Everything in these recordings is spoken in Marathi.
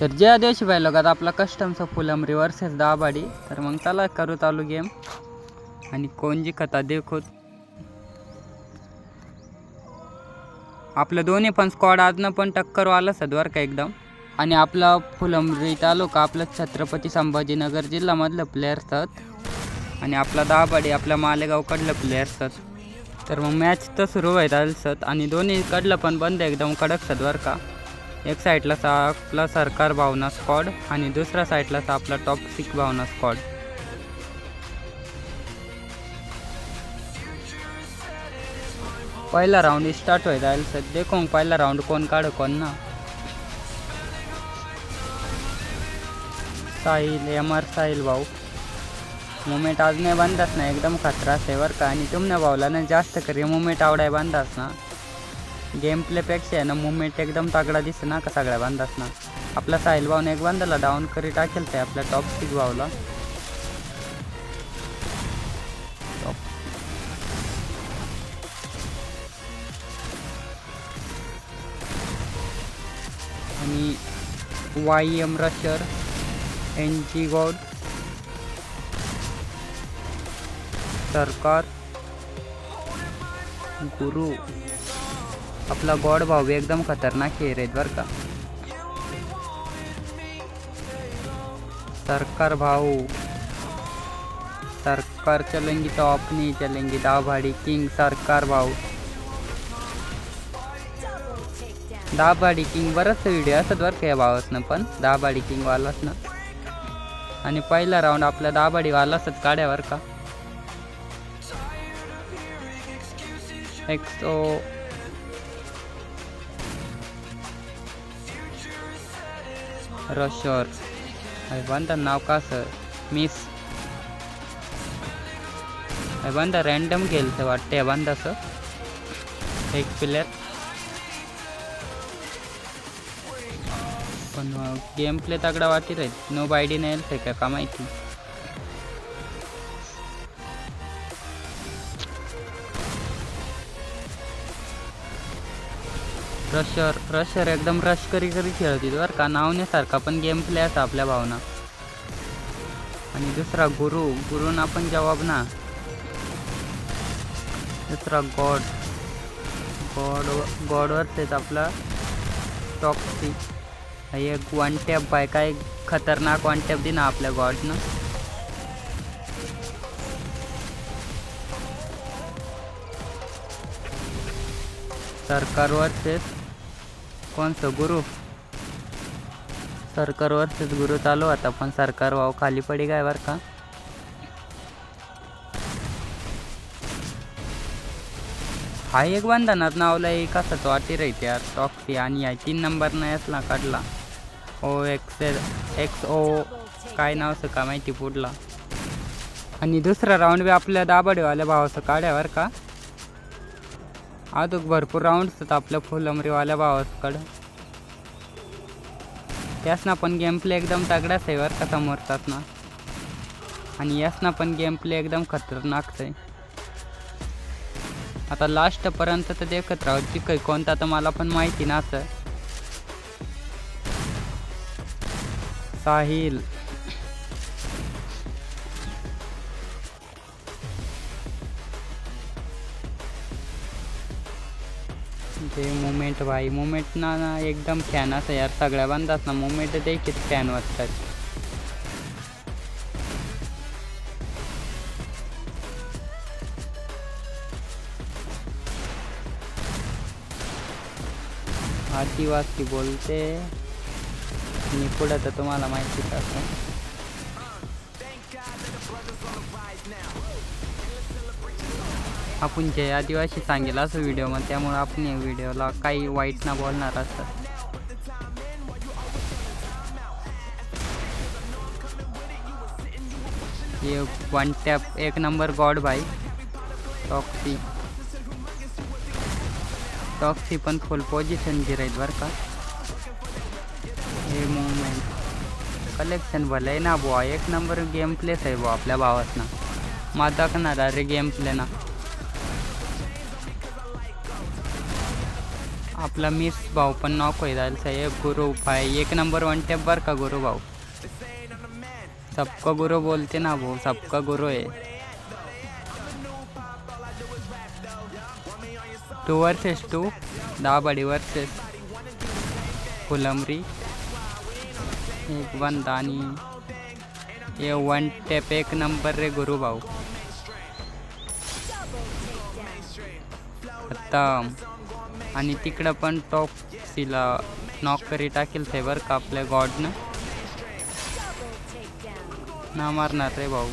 तर ज्या दिवशी पाहिलं का आपला कस्टमचा फुलम रिव्हर्सेस दाबाडी तर मग चला करू चालू गेम आणि कोण जिकता देखोत आपलं दोन्ही पण स्क्वॉड आजनं पण टक्कर आलं सदवर का एकदम. आणि आपला फुलंब्री तालुका आपलं छत्रपती संभाजीनगर जिल्ह्यामधलं प्लेयर्स आहेत आणि आपला दाबाडी आपल्या मालेगावकडलं प्लेयर्स आहेत तर मग मॅच तर सुरू व्हायला आलं सत आणि दोन्हीकडलं पण बंद आहे एकदम कडक सदवर का. एक साईडला सा आपला सरकार भावना स्कॉड आणि दुसऱ्या साईडला सा आपला टॉप सिक भावना स्कॉड पहिला राऊंड स्टार्ट व्हायला जाईल सर कोण पहिला राऊंड कोण काढ कोण ना? साहिल एम आर साहिल भाऊ. मुमेंट आज नाही बांधताच ना एकदम खतरा आहे का? आणि तुमने भाऊला ना जास्त करी मुमेंट आवडाय बांधास ना. गेम प्लेपेक्षा आहे ना मुवमेंट एकदम तगडा दिसे ना का सगळ्या बांधास ना आपला साहिल भाऊने एक बांधाला डाऊन करी टाकेल ते आपल्या टॉप सिक भाऊला. आणि Y M rusher N G god सरकार गुरु आपला गॉड भाऊ एकदम खतरनाक आहे रेत बरं का? सरकार भाऊ. सरकार चलेंगी तो अपनी चलेंगी दाभाडी किंग सरकार भाऊ. दाभाडी किंग बरंच व्हिडिओ असतात बरं का या भावासनं पण दाभाडी किंग वालाच ना आणि पहिला राऊंड आपल्या दाभाडी वालासच काढ्यावर का. एक्सो रशर अरे बंदा नाव का सर मिस अरे बंदा रॅन्डम गेलं तर वाटते बंदाचं एक प्लेअर पण गेम प्ले तगडा वाटत आहे नो बायडी नाही येईल का का माहिती रशर रशर एकदम रश करी करी खेळती बरं का. नावण्यासारखा पण गेम प्ले असा आपल्या भावना. आणि दुसरा गुरु गुरुना पण जवाब ना. दुसरा गॉड गॉड गॉडवरच आपला टॉक्सी एक वन टॅप बाय काय खतरनाक वन टॅप दे ना आपल्या गॉडनं सरकार कोणतं गुरु? सरकार गुरु चालू आता पण सरकार वाव खाली पडी काय बर का? हा एक बंधनात नावला एक असा तो वाटी राहते यार टॉक्सी आणि या तीन नंबर नाही असला काढला. ओ एक्स एक्स ओ काय नाव असं का माहिती पुढला? आणि दुसरा राऊंड बी आपल्या दाबडेवाल्या भावाचं काढ्यावर का? आज भरपूर राऊंड्स आहेत आपल्या फुलंबरीवाल्या भावाकडं यासना पण गेम प्ले एकदम तगडाच आहे बरं का समोरचाच ना. आणि यासना पण गेम प्ले एकदम खतरनाकच आहे. आता लास्टपर्यंत तर देखत राहू ती काही कोणता तर मला पण माहिती नसं साहिल. ते मुमेंट भाई. मुमेंट ना ना एकदम फॅन असं यार. सगळ्या बांधात ना मुमेंट देखील फॅन वाटतात आदिवासी बोलते. मी पुढं तर तुम्हाला माहितीच असं आपण जे आदिवासी सांगेल असं व्हिडिओ मग त्यामुळे आपण या व्हिडिओला काही वाईट ना बोलणार असतात ये वन टॅप एक नंबर गॉड भाई. टॉक्सी टॉक्सी पण फुल पोझिशन गिरायत बरं का. हे मुवमेंट कलेक्शन भलं आहे ना बुवा एक नंबर गेम प्लेस आहे बुवा आपल्या भावात ना माझा का अरे गेम प्ले ना. आपला मिस भाऊ, पण नॉक होई साहेब, गुरु भाई. एक नंबर वन टेप बर का गुरु भाऊ? सबका गुरु बोलते ना भाऊ, सबका गुरु है टू वर्सेस टू दाबडी वर्सेस. फुलमरी एक बंद आणि हे वन टेप एक नंबर रे गुरु भाऊ. आता आणि तिकडं पण टॉप सीला नॉक करी टाकेल ते बरं का आपल्या गॉडनं ना मारणार रे भाऊ.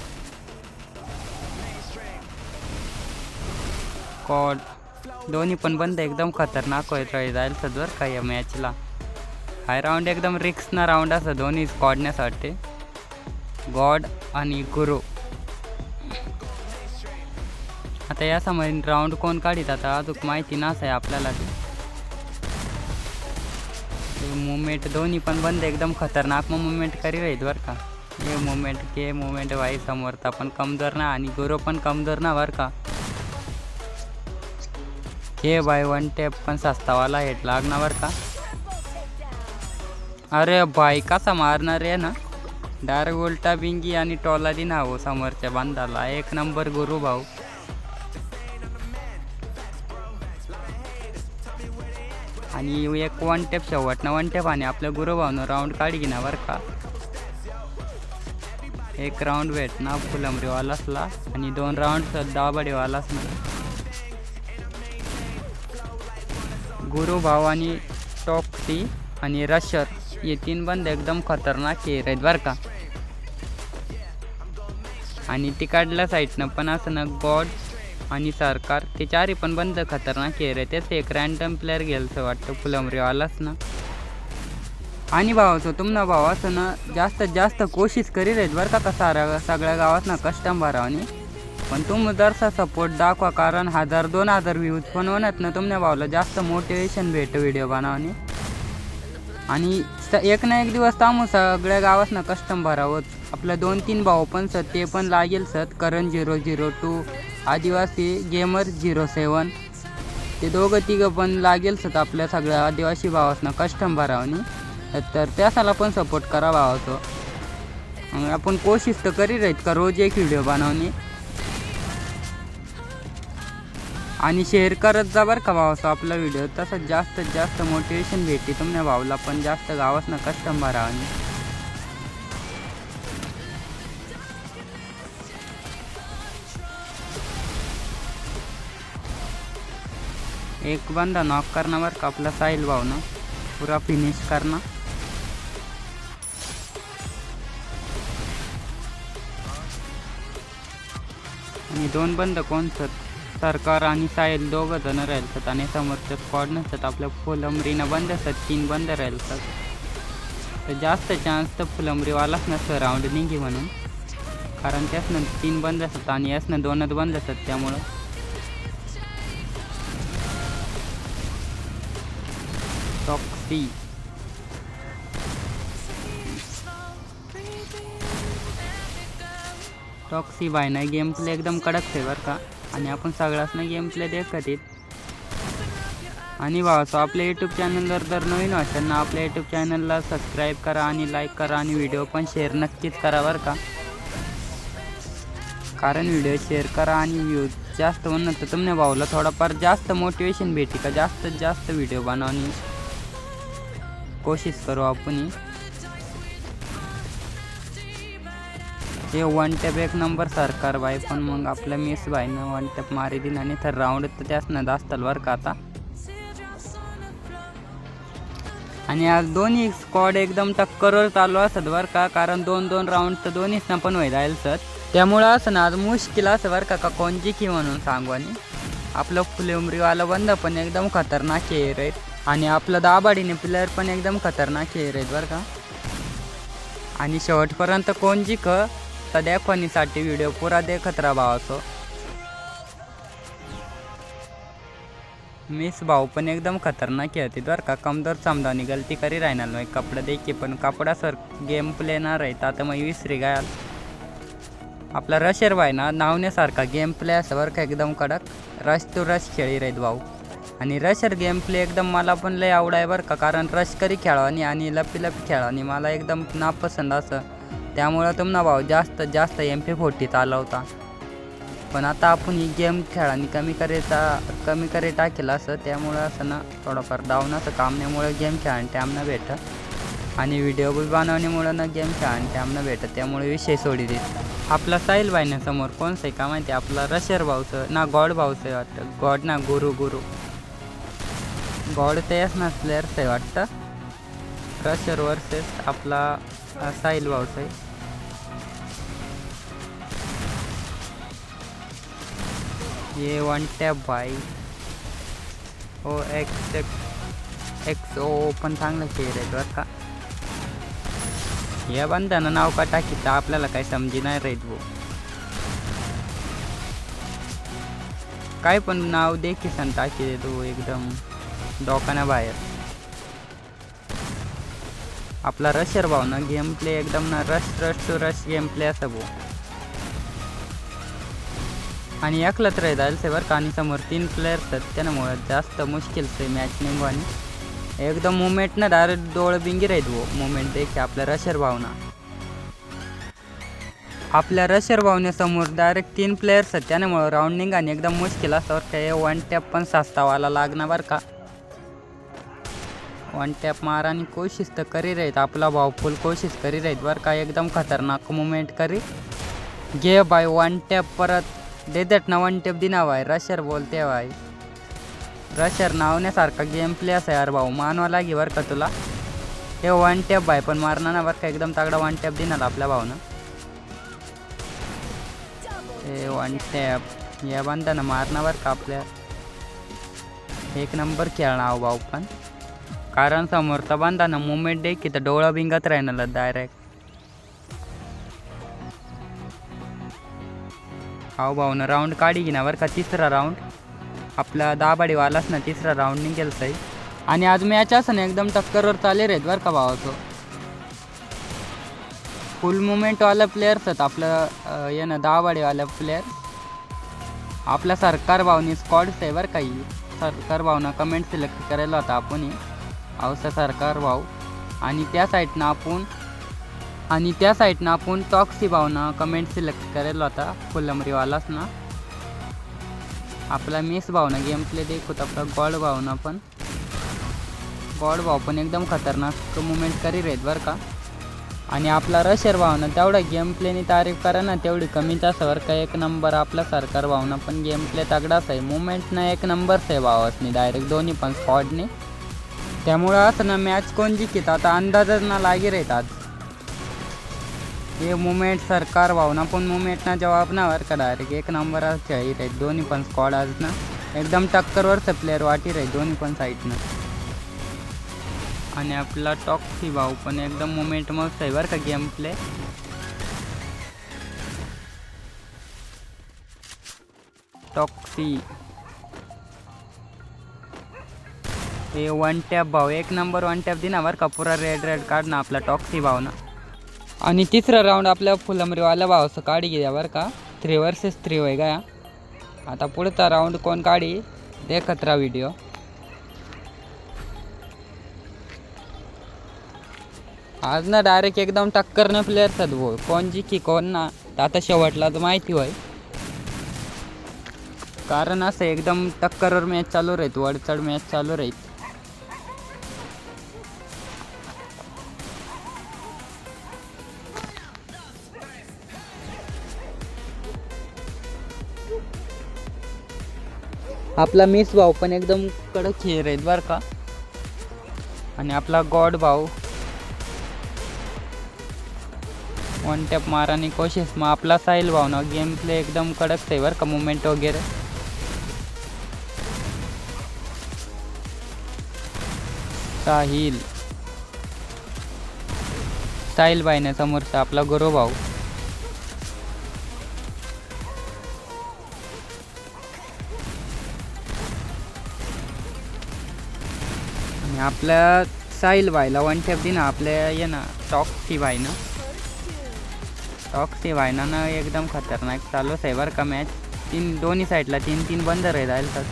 गॉड दोन्ही पण बंद एकदम खतरनाक होत राहील जाईल सदवर का या मॅचला हाय राऊंड एकदम रिक्सना राऊंड असं दोन्ही स्कॉडण्यासाठी गॉड आणि गुरु. आता या समय राऊंड कोण काढीत आता? अजून माहिती नस आहे आपल्याला. ते मुवमेंट दोन्ही पण बंद एकदम खतरनाक मुवमेंट करी राहीत बरं का. हे मुवमेंट के मुवमेंट वाई समोरचा पण कमजोर ना आणि गुरु पण कमजोर ना बरं का. हे बाय वन टेप पण सस्तावाला हेट लागणार बरं का? अरे बाय कसा मारणार आहे ना? डायरेक्ट उलटा बिंगी आणि टोला दिना हो समोरच्या बांधाला. एक नंबर गुरु भाऊ. आणि एक वन टेप शेवटनं वन टेप आणि आपल्या गुरुभावनं राऊंड काढी घेणार बरं का? एक राऊंड भेटना फुलंबरीवालासला आणि दोन राऊंड दाबडीवालाच ना. गुरुभाव आणि टॉक्सी आणि रशर हे तीन बंद एकदम खतरनाक खेळ आहेत बरं का? आणि तिकडल्या साईडनं पण असं ना गॉड आणि सरकार ते चारही पण बंद खतरनाक आहे रे. तेच एक रॅन्डम प्लेअर गेलचं वाटतं फुलंबरीवालाच ना. आणि भावाचं तुमना भाव असं ना जास्तीत जास्त कोशिश करीत आहेत बरं का का सारा सगळ्या गावात ना कस्टम भरावनी पण तुम्ही जरसा सपोर्ट दाखवा कारण हजार दोन हजार व्ह्यूज पण होण्यात ना तुमच्या भावाला जास्त मोटिवेशन भेटतं व्हिडिओ बनवणे. आणि स एक ना एक दिवस थांबू सगळ्या गावात ना कस्टम भरावं. आपलं दोन तीन भाऊ पण सर ते पण लागेल सर. करण झिरो झिरो टू आदिवासी गेमर झिरो सेवन ते दोघं तिघं पण लागेल सत आपल्या सगळ्या आदिवासी भावासनं कस्टम भरावनी. तर त्यासाला पण सपोर्ट करा भावाचं. आपण कोशिश तर करी राहीत का रोज एक व्हिडिओ बनवणे? आणि शेअर करत जा बरं का भावाचं आपला व्हिडिओ तसं जास्तीत जास्त मोटिवेशन भेटते तुमच्या भाऊला पण जास्त गावात ना कस्टमर आणि. एक बंदा नॉक करणार बरं का आपला साहिल भाऊ ना? पुरा फिनिश करना आणि दोन बंद कोण सर सरकार आणि साहेल दोघं जण राहिलतात आणि समोरचे स्क्वॉड नसतात आपल्या फुलंबरीनं बंद असतात तीन बंद राहिलतात तर जास्त चान्स तर फुलंबरीवालाच नसतं राऊंड निघी म्हणून. कारण त्यासनं तीन बंद असतात आणि यासनं दोनच बंद असतात त्यामुळं. टॉक्सी टॉक्सी बाय ना गेम प्ले एकदम कडक आहे बरं का. आणि आपण सगळ्यासना गेम प्ले देखत येत आणि भावासो आपल्या यूट्यूब चॅनलवर जर नवीन असेल ना आपल्या यूट्यूब चॅनलला सबस्क्राईब करा आणि लाईक करा आणि व्हिडिओ पण शेअर नक्कीच करा बरं का. कारण व्हिडिओ शेअर करा आणि व्ह्यूज जास्त म्हणणं तर तुमने भाऊला थोडाफार जास्त मोटिवेशन भेटी का? जास्तीत जास्त व्हिडिओ बनवणे कोशिश करू आपण ते वन टॅप एक नंबर सरकार बाई पण मग आपल्या मिस बाईनं वन टॅप मारी दिला आणि तर राऊंड तर त्याच ना असताल बरं का आता. आणि आज दोन्ही स्क्वॉड एकदम टक्करवर चालू असत बरं का कारण दोन दोन राऊंड तर दोन्हीच ना पण होईल जाईल सर? त्यामुळं असं ना आज मुश्किल असं बरं का का कोण जिकी म्हणून सांगू आणि? आपलं फुलेमरीवाला बंद पण एकदम खतरनाक खेळ आहेत आणि आपलं दाबाडीने प्लेअर पण एकदम खतरनाक खेळ आहेत बरं का. आणि शेवटपर्यंत कोण जिक तर कोणीसाठी व्हिडिओ पुरा देखत राहा असो मिस भाऊ पण एकदम खतरनाक खेळते बरं का. कमजोर समजावणी गलती करी राहणार नाही. कपडे देखी पण कपडा सर गेम प्ले ना राहत आता मग विसरी गायल आपला रशर भाई ना नावण्यासारखा गेम प्ले असं बरं का एकदम कडक. रश तो रश खेळी राहीत भाऊ. आणि रशर गेम प्ले एकदम मला पण लय आवडाय बरं का. कारण रश करी खेळावानी आणि लपी लपी खेळवानी. मला एकदम नापसंत असं. त्यामुळं तुमना भाऊ जास्त जास्त एम पी फोर्टी चालवता पण आता आपण ही गेम खेळाने कमी करायचा कमी करे टाकेल असं त्यामुळं असं ना थोडंफार डाऊन असं कामण्यामुळं गेम खेळाने टाईम न भेटत. आणि व्हिडिओ बी बनवण्यामुळं ना गेम खेळाने टाईम न भेटत त्यामुळे विषय सोडी देत आपला साहिल समोर कोणचं आहे का माहिती? आपला रशर भाऊचं ना गॉड भाऊचं आहे वाटतं. गॉड ना गुरु गुरु. गॉड तेच ना प्लेयर्स आहे वाटतं. रशर वर्सेस आपला साहिल भाऊचं आहे. ये वन टॅप भाई। O X X X O पण चांगलं खेळ आहे बरं का या बंधानं नाव का टाकीचं आपल्याला काही समजी नाही राहीत भाऊ। काय पण नाव दे किसन टाकी दे तू एकदम डोकाना बाहेर। आपला रशर भाऊ ना गेम प्ले एकदम ना rush rush to rush game play असं भाऊ। आणि एकलंच राहील से बरं का आणि समोर तीन प्लेयर्स आहेत त्यामुळे जास्त मुश्किल आहे मॅच निघवानी एकदम मुवमेंट ना डायरेक्ट डोळ बिंगी राहीत वो. मुवमेंट देखील आपल्या रशर भावना. आपल्या रशर भावनेसमोर डायरेक्ट तीन प्लेयर्स आहेत. त्यामुळं राऊंडिंग आणि एकदम मुश्किल असतं काय वन टॅप पण सास्तावाला लागणार बरं का? वन टॅप मारानी कोशिश तर करी राहीत आपला भाऊ फुल कोशिश करी राहीत बरं का? एकदम खतरनाक मुवमेंट करी. घे बाय वन टॅप परत. डेझर्ट ना वन टॅप दिना बाय रशर बोलते वाय रशर नावण्यासारखा गेम प्ले असा यार भाऊ मानवा लागे बरं का तुला? हे वन टॅप बाय पण मारणार ना बरं का एकदम तागडा वन टॅप देणार आपल्या भाऊनं? हे वन टॅप या बांधानं मारणार बरं का आपल्या? एक नंबर खेळणार भाऊ पण. कारण समोरचा बांधानं मुवमेंट डे की तर डोळा बिंगत राहणार डायरेक्ट हाव भाऊनं राऊंड काढी घेणार बरं का? तिसरा राऊंड आपला दाबाडीवालाच ना तिसरा राऊंड निघेल सई. आणि आज मॅच असं ना एकदम टक्करवर चाले रे बरं का भावाचं. फुल मुवमेंटवाला प्लेयर्स आहेत आपलं अं, ये ना दाबाडीवाला प्लेयर आपला सरकार भावनी स्कॉड्स आहे बरं काही सरकार भावना कमेंट सिलेक्ट करायला होता आपण अवसा सरकार भाऊ. आणि त्या साईडनं आपण आणि त्या साईडनं आपण टॉक्सी भावना कमेंट सिलेक्ट करेल होता फुलंबरीवालाच ना आपला मिस भावना गेम प्ले देखूत आपला गॉड भावना पण. गॉड भाव पण एकदम खतरनाक मुवमेंट करी रेत बरं का. आणि आपला रशर भावना तेवढा गेम प्लेनी तारीफ करा ना तेवढी कमीच असं का. एक नंबर आपला सरकार भावना पण गेम प्ले तगडाच आहे. मुवमेंट ना एक नंबरच आहे भावासनी डायरेक्ट दोन्ही पण स्पॉटने त्यामुळं असं ना मॅच कोण जिंकित? आता अंदाजच ना लागी राहत आज. हे मुवमेंट सरकार भावना पण मुवमेंट ना जवाब ना बरं का डायरेक्ट एक नंबर खेळी रे दोन्ही पण स्क्वॉड आज ना एकदम टक्करवरचं प्लेअर वाटी रे दोन्ही पण साईडनं आणि आपला टॉक्सी भाऊ पण एकदम मुवमेंट मस्त आहे बरं का गेम प्ले टॉक्सी हे वन टॅप भाऊ. एक नंबर वन टॅप दिना बरं का. पुरा रेड रेड काढणं आपला टॉक्सी भावना आणि तिसरा राऊंड आपल्या फुलंबरीवाल्या भावाचं काढी घ्या बरं का. थ्री वर्सेस थ्री होय गया. आता पुढचा राऊंड कोण काढी? देखत राहा व्हिडिओ आज ना डायरेक्ट एकदम टक्कर न प्लेयर्स आहेत भाऊ कोण जिकी कोण ना. आता शेवटला तर माहिती होय. कारण असं एकदम टक्करवर मॅच चालू राहीत वडचड मॅच चालू राहीत. आपला मिस भाऊ पण एकदम कडक खेळ आहेत बरं का. आणि आपला गॉड भाऊ. वन टॅप मारानी कोशिश. मग आपला साहिल भाऊ ना गेम प्ले एकदम कडक आहे बरं का मुवमेंट वगैरे. साहिल. साहिल भाईने समोरचा आपला गुरु भाऊ. आणि आपल्या साहिल व्हायला वन टॅप दिना आपल्या ये ना टॉक्सी भाई ना टॉक्सी भाईना ना एकदम खतरनाक चालूच आहे बरं का मॅच तीन दोन्ही साईडला तीन तीन बंद राहील तर.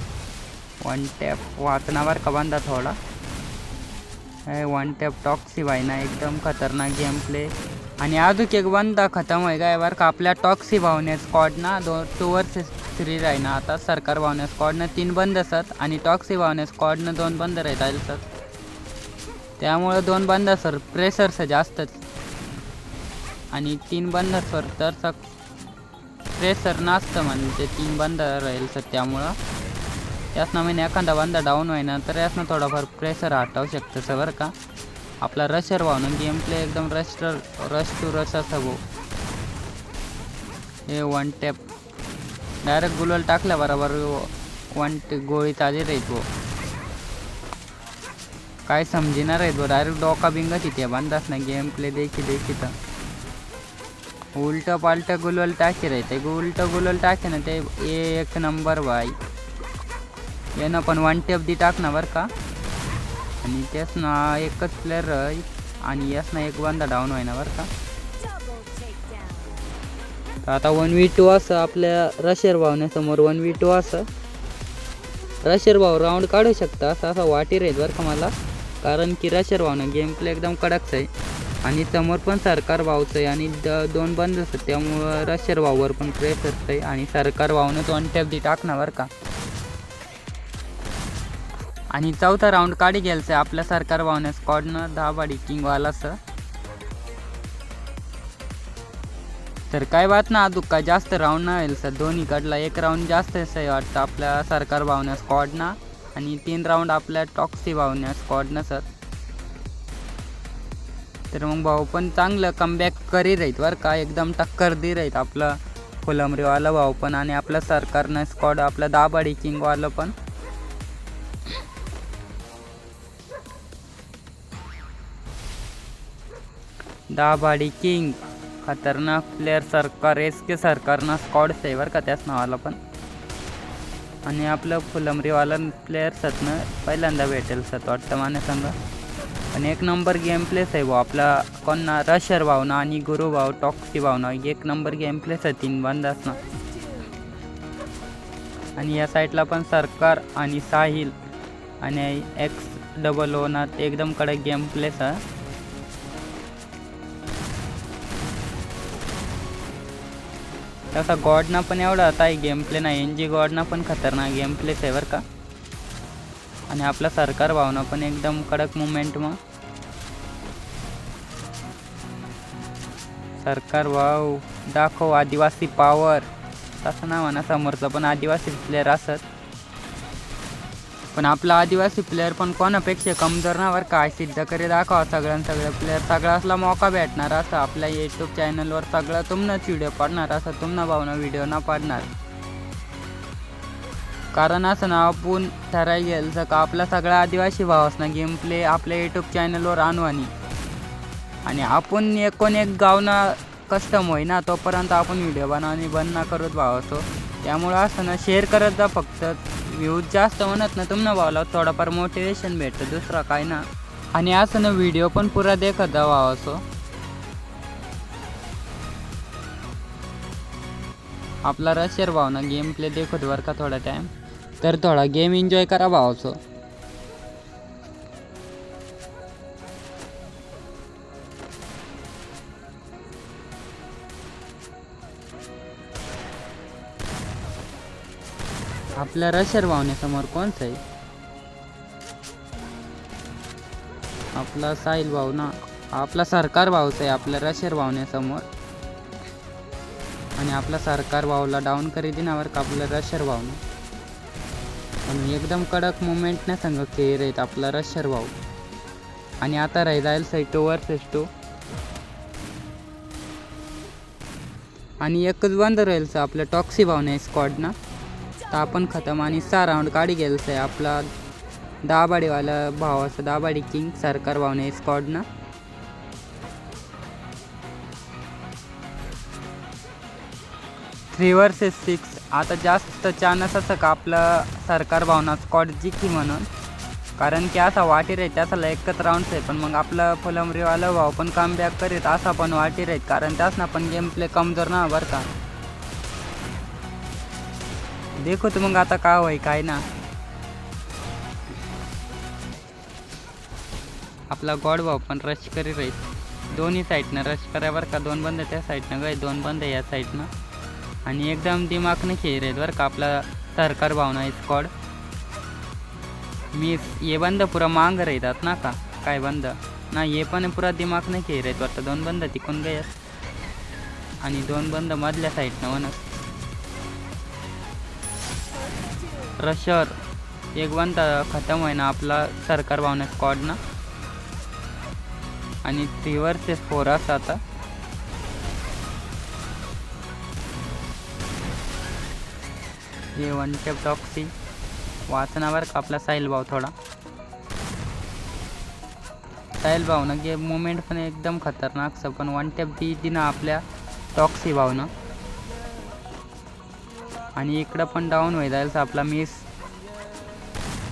वन टॅप वाचनावर का बांधा थोडा. हे वन टॅप टॉक्सी भाई ना एकदम खतरनाक गेम प्ले आणि अजून एक बंदा खतम आहे का बरं का आपल्या टॉक भावने स्कॉड ना दोन टू वर्सेस थ्री राही ना आता सरकार भावने स्कॉडनं तीन बंद असत आणि टॉक्सी भावने स्कॉडनं दोन बंद राहता सर त्यामुळं दोन बंद सर प्रेशरचं जास्तच. आणि तीन बंद सर तर प्रेशर नसतं म्हणजे तीन बंद राहील सर त्यामुळं. यासनं म्हणजे एखादा बंदा डाऊन होईना तर यासनं थोडाफार प्रेशर हटवू शकतं सर बरं का. आपला रशर वाहून गेम प्ले एकदम रश रश टू रश असा भाऊ हे वन टॅप डायरेक्ट गुलवल टाकल्या बरोबर वन गोळी चाली राहीत भाऊ काय समजिणार आहेत भाऊ डायरेक्ट डोका बिंगा तिथे बांधाच ना गेम प्ले देखी देखी तर. उलट पालट गुलवल टाकी राहते उलट गुलवल टाके ना ते एक नंबर भाई. यानं पण वन टेप दी टाक ना बरं का. आणि तेच ना एकच प्लेअर आणि यास ना एक बंदा डाऊन होईना बरं का. तर आता वन व्ही टू असं आपल्या रशर भावण्यासमोर वन व्ही टू असं. रशर भाव राऊंड काढू शकता असं असं वाटी राहील बरं का मला. कारण की रशर भावनं गेम प्ले एकदम कडकच आहे. आणि समोर पण सरकार भावचं आहे आणि द दोन बंद असतात त्यामुळं रशर भाववर पण प्रेस असतं आहे आणि सरकार भावनं वन टॅप दी टाकणार बरं का. आणि चौथा राऊंड काढी गेलचं आहे आपल्या सरकार भावने स्कॉडनं दहा बाडी किंगवालाचं. तर काय बात ना अजून काय जास्त राऊंड नाही होईल सर. दोन्हीकडला एक राऊंड जास्त आहे वाटतं आपल्या सरकार भावन्या स्कॉडना आणि तीन राऊंड आपल्या टॉक्सी भावन्या स्कॉडनं सर. तर मग भाऊ पण चांगलं कमबॅक करी राहीत बरं का. एकदम टक्कर दे राहीत आपलं फुलंबरीवाला भाऊ पण आणि आपलं सरकारनं स्कॉड आपलं दाबाडी किंगवालं पण. दाबाडी किंग. खतरनाक प्लेअर सरकार एस के सरकारनं स्कॉड सेवर का त्याच नावाला पण. आणि आपलं फुलंबरीवाला प्लेअर सतनं पहिल्यांदा भेटेल सत वाटतं माने संघ आणि एक नंबर गेम प्लेस आहे भाऊ आपला कोणना रशर भावना आणि गुरु भाव टॉक्सी भावना एक नंबर गेम प्लेस आहे तीन बंदास ना आणि या साईडला पण सरकार आणि साहिल आणि एक्स डबल ओनात एकदम कडक गेम प्लेस आहे. तसा गॉडना पण एवढा आता गेम प्ले नाही. एन जी गॉडना पण खतरनाक गेम प्लेस आहे बरं का. आणि आपला सरकार भावना पण एकदम कडक मुवमेंट मग. सरकार भाव दाखव आदिवासी पावर तसं ना म्हणा समोरचं पण आदिवासी प्लेअर असत. पण आपला आदिवासी प्लेअर पण कोणापेक्षा कमजोर ना बरं काय सिद्ध करी दाखवा सगळ्यां सगळं प्लेअर सगळ्यासला मौका भेटणार असं. आपल्या यूट्यूब चॅनलवर सगळं तुमनंच व्हिडिओ पाडणार असं. तुमनं भावना व्हिडिओ ना पाडणार. कारण असं ना आपण ठराय गेलं का आपला सगळा आदिवासी भाव असणार गेम प्ले आपल्या यूट्यूब चॅनलवर आणवानी. आणि आपण एकूण एक गावना कस्टम होईना तोपर्यंत आपण व्हिडिओ बनवणे बंद ना करत भाव असतो त्यामुळं असं ना शेअर करत जा फक्त. व्ह्यूज जास्त म्हणत ना तुम्हाला भावला थोडंफार मोटिवेशन भेटतं दुसरा काय ना. आणि असं ना व्हिडिओ पण पुरा देखत जा भाव असो. आपला रशियर भाव ना गेम प्ले देखत वर का थोडा टाईम तर थोडा गेम एन्जॉय करा भावाचो आपल्या रशर भावनेसमोर कोणचं आहे? आपला साहिल भाऊ ना आपला सरकार भाऊच आहे आपल्या रशर भावनेसमोर आणि आपला सरकार भाऊला डाऊन करी दिनावर का आपलं रशर भाऊनं पण एकदम कडक मुवमेंट नाही सांग खेळ आहेत आपला रशर भाऊ. आणि आता राहील सही साईड टू वर्सेस टू आणि एकच बंद राहील सर आपल्या टॉक्सी भावना आहे तर आपण खतम आणि सहा राऊंड काढी गेलच आहे आपला दाबाडीवाला भाव असं दाबाडी किंग सरकार भावने स्क्वॉडना थ्री वर्सेस सिक्स आता जास्त चान्स असं का आपलं सरकार भावना स्कॉड जिकी म्हणून? कारण की असा वाटीर आहे त्याला एकच राऊंड आहे पण मग आपलं फुलंबरीवाला भाव पण कम बॅक करीत असा पण वाटीर आहेत कारण त्याचना पण गेम प्ले कमजोर ना बरं का. देखो तो मग आता का होय काय ना। आपला गॉड भाऊ पण रश करी राहील दोन्ही साईडनं रश करा बरं का दोन बंद त्या साईडनं गाय दोन बंद या साईडनं आणि एकदम दिमागनं खेळ रेत बरं का आपला सरकार भावना स्कॉड मी हे बंद पुरा मांग राहतात ना का काय बंद। ना हे पण पुरा दिमाग नाही खेळ रेत वाटतं दोन बंद तिकून गयात आणि दोन बंद मधल्या साईडनं म्हणत रशर एक खतम होय ना आपला सरकार भावना स्कॉडनं आणि थ्री ते फोर असं आता. हे वन टेप टॉक्सी वाचनावर का आपला साहिल भाव थोडा. साहिल भावनं गे मुमेंट पण एकदम खतरनाक स पण वन टेप दी दिना आपल्या टॉक्सी भावनं आणि इकडं पण डाऊन होई जायला आपला मिस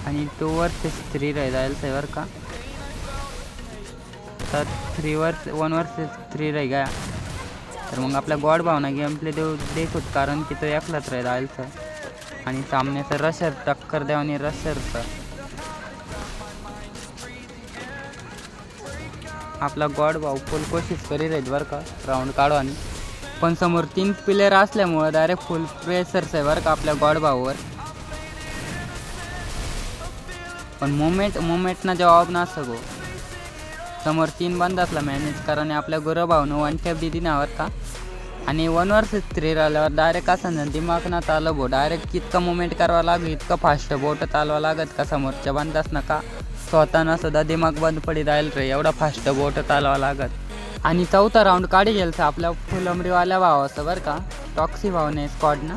आणि टू वर्सेस थ्री राही जायला बरं का. तर three versus one versus three राही गया. तर मग आपल्या गॉड भावना गेम प्ले देऊ देखूत कारण की तो एकलाच राहील सर आणि सामन्याचं रशर टक्कर द्या आणि सर आपला गॉड भाऊ फुल कोशिश करी राहील बरं का राऊंड काढू आणि पण समोर तीन प्लेयर असल्यामुळं डायरेक्ट फुल प्रेसर्स आहे बरं का आपल्या गॉड भाऊवर. पण मोमेंट मोमेंटना जवाब ना सगो समोर तीन बंद असला मॅनेज कारण आपल्या गुरभावनं वन टॅप दिली नावर का. आणि वन वर्स थ्री राहिल्यावर डायरेक्ट असं ना दिमाग ना चालव भो डायरेक्ट इतकं मुवमेंट करावं लागू इतकं फास्ट बोट चालवा लागत का समोरच्या बंदास नका. स्वतःनं सुद्धा दिमाग बंद पडी राहील रे एवढा फास्ट बोट चालवा लागत. आणि चौथा राऊंड काढी गेलचा आपल्या फुलंबरीवाल्या भावाचं बरं का. टॉक्सी भावने स्कॉडनं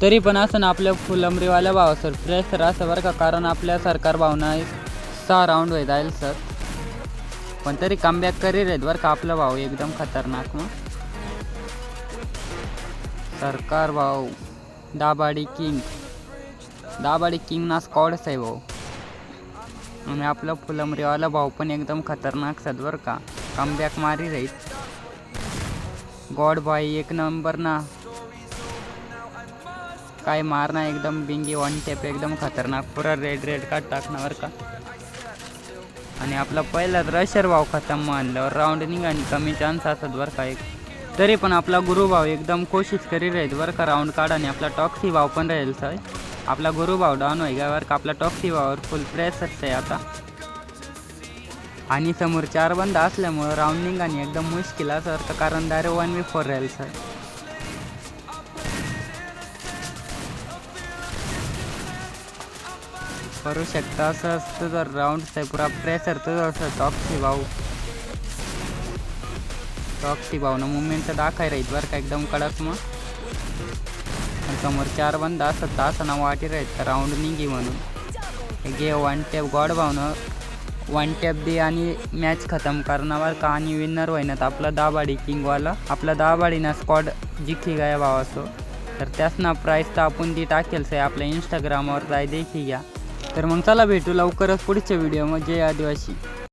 तरी पण असं ना आपल्या फुलंबरीवाल्या भावासर प्रेसर असं बरं का कारण आपल्या सरकार भावना सहा राऊंड व्हायला जाईल सर पण तरी कमबॅक करी आहेत बरं का आपला भाऊ एकदम खतरनाक मग सरकार भाऊ दाबाडी किंग दाबाडी किंग ना स्कॉडच आहे भाऊ. आणि आपला फुलंबरीवाला भाऊ पण एकदम खतरनाक सद बरं का. कमबॅक मारी राहील गॉड भाई एक नंबर ना. काय मारना एकदम बिंगी वन टेप एकदम खतरनाक. पुरा रेड रेड कार्ड टाकणार का? आणि आपला पहिला रशर भाव खतम मानल्यावर राऊंड आणि कमी चान्स असत बरं का एक. तरी पण आपला गुरुभाव एकदम कोशिश करी राहील बरं का राऊंड काढ आणि आपला टॉक्सी भाव पण राहील सर. आपला गुरुभाव डाऊन होईल बरं का? आपला टॉक्सी भावावर फुल प्रेसच आहे आता. आणि समोर चार बंद असल्यामुळं राऊंड आणि एकदम मुश्किल असं कारण दारे वन वी फोर राहील सर करू शकता असं असतं जर राऊंड आहे पुरा प्रेशर तर असं टॉक्सी भाऊ. टॉक्सी भाऊनं मुवमेंट दाखाय राहील बरं का एकदम कडक मग. समोर चार बंद असत असं ना वाटी राहील तर राऊंड निघी म्हणून. गे वन टेप गॉड भावनं. वन टॅप दे आणि मॅच खतम करणार. का आणि विनर होईनात. आपला दाबाडी किंगवाला. आपला दाबाडीना स्कॉड जिखी गाया भावासो तर त्यासना प्राईस तर आपण ती टाकेल आहे आपल्या इंस्टाग्रामवर जाय देखी घ्या. तर मग चला भेटू लवकरच पुढच्या व्हिडिओमध्ये जय आदिवासी.